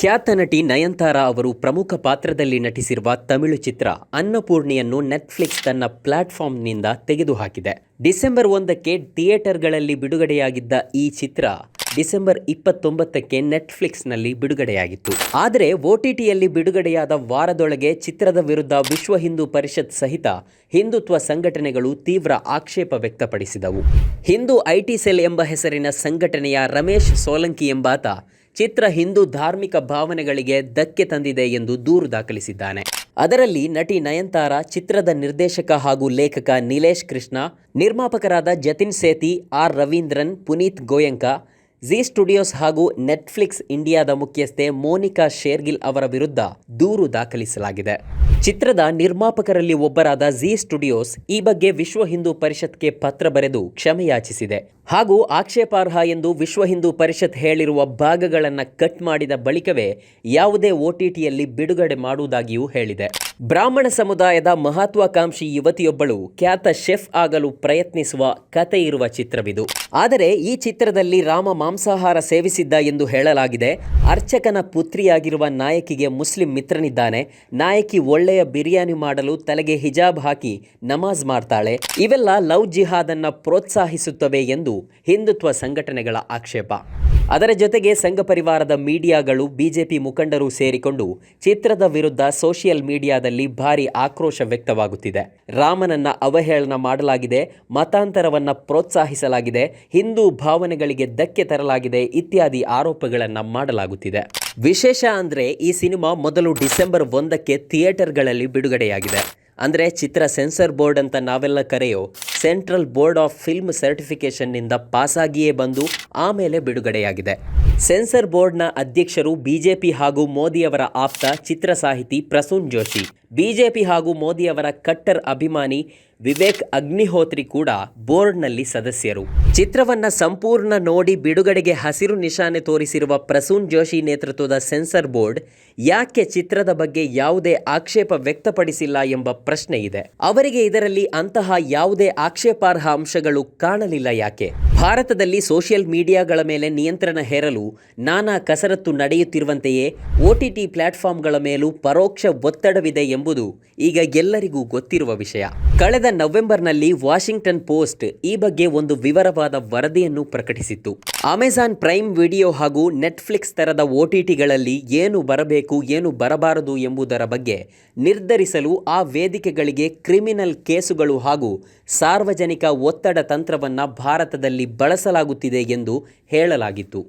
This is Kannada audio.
ಖ್ಯಾತ ನಟಿ ನಯನ್ತಾರ ಅವರು ಪ್ರಮುಖ ಪಾತ್ರದಲ್ಲಿ ನಟಿಸಿರುವ ತಮಿಳು ಚಿತ್ರ ಅನ್ನಪೂರ್ಣಿಯನ್ನು ನೆಟ್ಫ್ಲಿಕ್ಸ್ ತನ್ನ ಪ್ಲಾಟ್ಫಾರ್ಮ್ನಿಂದ ತೆಗೆದುಹಾಕಿದೆ. ಡಿಸೆಂಬರ್ ಒಂದಕ್ಕೆ ಥಿಯೇಟರ್ಗಳಲ್ಲಿ ಬಿಡುಗಡೆಯಾಗಿದ್ದ ಈ ಚಿತ್ರ ಡಿಸೆಂಬರ್ ಇಪ್ಪತ್ತೊಂಬತ್ತಕ್ಕೆ ನೆಟ್ಫ್ಲಿಕ್ಸ್ನಲ್ಲಿ ಬಿಡುಗಡೆಯಾಗಿತ್ತು. ಆದರೆ ಒಟಿಟಿಯಲ್ಲಿ ಬಿಡುಗಡೆಯಾದ ವಾರದೊಳಗೆ ಚಿತ್ರದ ವಿರುದ್ಧ ವಿಶ್ವ ಹಿಂದೂ ಪರಿಷತ್ ಸಹಿತ ಹಿಂದುತ್ವ ಸಂಘಟನೆಗಳು ತೀವ್ರ ಆಕ್ಷೇಪ ವ್ಯಕ್ತಪಡಿಸಿದವು. ಹಿಂದೂ ಐಟಿ ಸೆಲ್ ಎಂಬ ಹೆಸರಿನ ಸಂಘಟನೆಯ ರಮೇಶ್ ಸೋಲಂಕಿ ಎಂಬಾತ ಚಿತ್ರ ಹಿಂದೂ ಧಾರ್ಮಿಕ ಭಾವನೆಗಳಿಗೆ ಧಕ್ಕೆ ತಂದಿದೆ ಎಂದು ದೂರು ದಾಖಲಿಸಿದ್ದಾನೆ. ಅದರಲ್ಲಿ ನಟಿ ನಯನತಾರ ಚಿತ್ರದ ನಿರ್ದೇಶಕ ಹಾಗೂ ಲೇಖಕ Nilesh Krishna, ನಿರ್ಮಾಪಕರಾದ Jatin Sethi, R Ravindran, Puneet Goenka Zee Studios ಹಾಗೂ ನೆಟ್ಫ್ಲಿಕ್ಸ್ ಇಂಡಿಯಾದ ಮುಖ್ಯಸ್ಥೆ ಮೋನಿಕಾ ಶೇರ್ಗಿಲ್ ಅವರ ವಿರುದ್ಧ ದೂರು ದಾಖಲಿಸಲಾಗಿದೆ. ಚಿತ್ರದ ನಿರ್ಮಾಪಕರಲ್ಲಿ ಒಬ್ಬರಾದ ಜಿ ಸ್ಟುಡಿಯೋಸ್ ಈ ಬಗ್ಗೆ ವಿಶ್ವ ಹಿಂದೂ ಪರಿಷತ್ಗೆ ಪತ್ರ ಬರೆದು ಕ್ಷಮೆಯಾಚಿಸಿದೆ. ಹಾಗೂ ಆಕ್ಷೇಪಾರ್ಹ ಎಂದು ವಿಶ್ವ ಹಿಂದೂ ಪರಿಷತ್ ಹೇಳಿರುವ ಭಾಗಗಳನ್ನು ಕಟ್ ಮಾಡಿದ ಬಳಿಕವೇ ಯಾವುದೇ ಒಟಿಟಿಯಲ್ಲಿ ಬಿಡುಗಡೆ ಮಾಡುವುದಾಗಿಯೂ ಹೇಳಿದೆ. ಬ್ರಾಹ್ಮಣ ಸಮುದಾಯದ ಮಹತ್ವಾಕಾಂಕ್ಷಿ ಯುವತಿಯೊಬ್ಬಳು ಖ್ಯಾತ ಶೆಫ್ ಆಗಲು ಪ್ರಯತ್ನಿಸುವ ಕತೆ ಇರುವ ಚಿತ್ರವಿದು. ಆದರೆ ಈ ಚಿತ್ರದಲ್ಲಿ ರಾಮ ಮಾಂಸಾಹಾರ ಸೇವಿಸಿದ್ದ ಎಂದು ಹೇಳಲಾಗಿದೆ. ಅರ್ಚಕನ ಪುತ್ರಿಯಾಗಿರುವ ನಾಯಕಿಗೆ ಮುಸ್ಲಿಂ ಮಿತ್ರನಿದ್ದಾನೆ. ನಾಯಕಿ ಒಳ್ಳೆಯ ಬಿರಿಯಾನಿ ಮಾಡಲು ತಲೆಗೆ ಹಿಜಾಬ್ ಹಾಕಿ ನಮಾಜ್ ಮಾಡ್ತಾಳೆ. ಇವೆಲ್ಲ ಲವ್ ಜಿಹಾದ್ ಅನ್ನ ಪ್ರೋತ್ಸಾಹಿಸುತ್ತವೆ ಎಂದು ಹಿಂದುತ್ವ ಸಂಘಟನೆಗಳ ಆಕ್ಷೇಪ. ಅದರ ಜೊತೆಗೆ ಸಂಘ ಪರಿವಾರದ ಮೀಡಿಯಾಗಳು, ಬಿಜೆಪಿ ಮುಖಂಡರು ಸೇರಿಕೊಂಡು ಚಿತ್ರದ ವಿರುದ್ಧ ಸೋಷಿಯಲ್ ಮೀಡಿಯಾದಲ್ಲಿ ಭಾರಿ ಆಕ್ರೋಶ ವ್ಯಕ್ತವಾಗುತ್ತಿದೆ. ರಾಮನನ್ನ ಅವಹೇಳನ ಮಾಡಲಾಗಿದೆ, ಮತಾಂತರವನ್ನ ಪ್ರೋತ್ಸಾಹಿಸಲಾಗಿದೆ, ಹಿಂದೂ ಭಾವನೆಗಳಿಗೆ ಧಕ್ಕೆ ತರಲಾಗಿದೆ ಇತ್ಯಾದಿ ಆರೋಪಗಳನ್ನು ಮಾಡಲಾಗುತ್ತಿದೆ. ವಿಶೇಷ ಅಂದರೆ ಈ ಸಿನಿಮಾ ಮೊದಲು ಡಿಸೆಂಬರ್ ಒಂದಕ್ಕೆ ಥಿಯೇಟರ್ಗಳಲ್ಲಿ ಬಿಡುಗಡೆಯಾಗಿದೆ. ಅಂದರೆ ಚಿತ್ರ ಸೆನ್ಸರ್ ಬೋರ್ಡ್ ಅಂತ ನಾವೆಲ್ಲ ಕರೆಯೋ ಸೆಂಟ್ರಲ್ ಬೋರ್ಡ್ ಆಫ್ ಫಿಲ್ಮ್ ಸರ್ಟಿಫಿಕೇಷನ್ನಿಂದ ಪಾಸಾಗಿಯೇ ಬಂದು ಆಮೇಲೆ ಬಿಡುಗಡೆಯಾಗಿದೆ. ಸೆನ್ಸರ್ ಬೋರ್ಡ್ನ ಅಧ್ಯಕ್ಷರು ಬಿಜೆಪಿ ಹಾಗೂ ಮೋದಿಯವರ ಆಪ್ತ ಚಿತ್ರ ಸಾಹಿತಿ ಪ್ರಸೂನ್ ಜೋಶಿ. ಬಿಜೆಪಿ ಹಾಗೂ ಮೋದಿಯವರ ಕಟ್ಟರ್ ಅಭಿಮಾನಿ ವಿವೇಕ್ ಅಗ್ನಿಹೋತ್ರಿ ಕೂಡ ಬೋರ್ಡ್ನಲ್ಲಿ ಸದಸ್ಯರು. ಚಿತ್ರವನ್ನ ಸಂಪೂರ್ಣ ನೋಡಿ ಬಿಡುಗಡೆಗೆ ಹಸಿರು ನಿಶಾನೆ ತೋರಿಸಿರುವ ಪ್ರಸೂನ್ ಜೋಶಿ ನೇತೃತ್ವದ ಸೆನ್ಸರ್ ಬೋರ್ಡ್ ಯಾಕೆ ಚಿತ್ರದ ಬಗ್ಗೆ ಯಾವುದೇ ಆಕ್ಷೇಪ ವ್ಯಕ್ತಪಡಿಸಿಲ್ಲ ಎಂಬ ಪ್ರಶ್ನೆ ಇದೆ. ಅವರಿಗೆ ಇದರಲ್ಲಿ ಅಂತಹ ಯಾವುದೇ ಆಕ್ಷೇಪಾರ್ಹ ಅಂಶಗಳು ಕಾಣಲಿಲ್ಲ ಯಾಕೆ? ಭಾರತದಲ್ಲಿ ಸೋಷಿಯಲ್ ಮೀಡಿಯಾಗಳ ಮೇಲೆ ನಿಯಂತ್ರಣ ಹೇರಲು ನಾನಾ ಕಸರತ್ತು ನಡೆಯುತ್ತಿರುವಂತೆಯೇ ಒಟಿಟಿ ಪ್ಲಾಟ್ಫಾರ್ಮ್ಗಳ ಮೇಲೂ ಪರೋಕ್ಷ ಒತ್ತಡವಿದೆ ಎಂಬುದು ಈಗ ಎಲ್ಲರಿಗೂ ಗೊತ್ತಿರುವ ವಿಷಯ. ಕಳೆದ ನವೆಂಬರ್ನಲ್ಲಿ ವಾಷಿಂಗ್ಟನ್ ಪೋಸ್ಟ್ ಈ ಬಗ್ಗೆ ಒಂದು ವಿವರವಾದ ವರದಿಯನ್ನು ಪ್ರಕಟಿಸಿತ್ತು. ಅಮೆಜಾನ್ ಪ್ರೈಮ್ ವಿಡಿಯೋ ಹಾಗೂ ನೆಟ್ಫ್ಲಿಕ್ಸ್ ತರದ ಒಟಿಟಿಗಳಲ್ಲಿ ಏನು ಬರಬೇಕು, ಏನು ಬರಬಾರದು ಎಂಬುದರ ಬಗ್ಗೆ ನಿರ್ಧರಿಸಲು ಆ ವೇದಿಕೆಗಳಿಗೆ ಕ್ರಿಮಿನಲ್ ಕೇಸುಗಳು ಹಾಗೂ ಸಾರ್ವಜನಿಕ ಒತ್ತಡ ತಂತ್ರವನ್ನು ಭಾರತದಲ್ಲಿ ಬಳಸಲಾಗುತ್ತಿದೆ ಎಂದು ಹೇಳಲಾಗಿತ್ತು.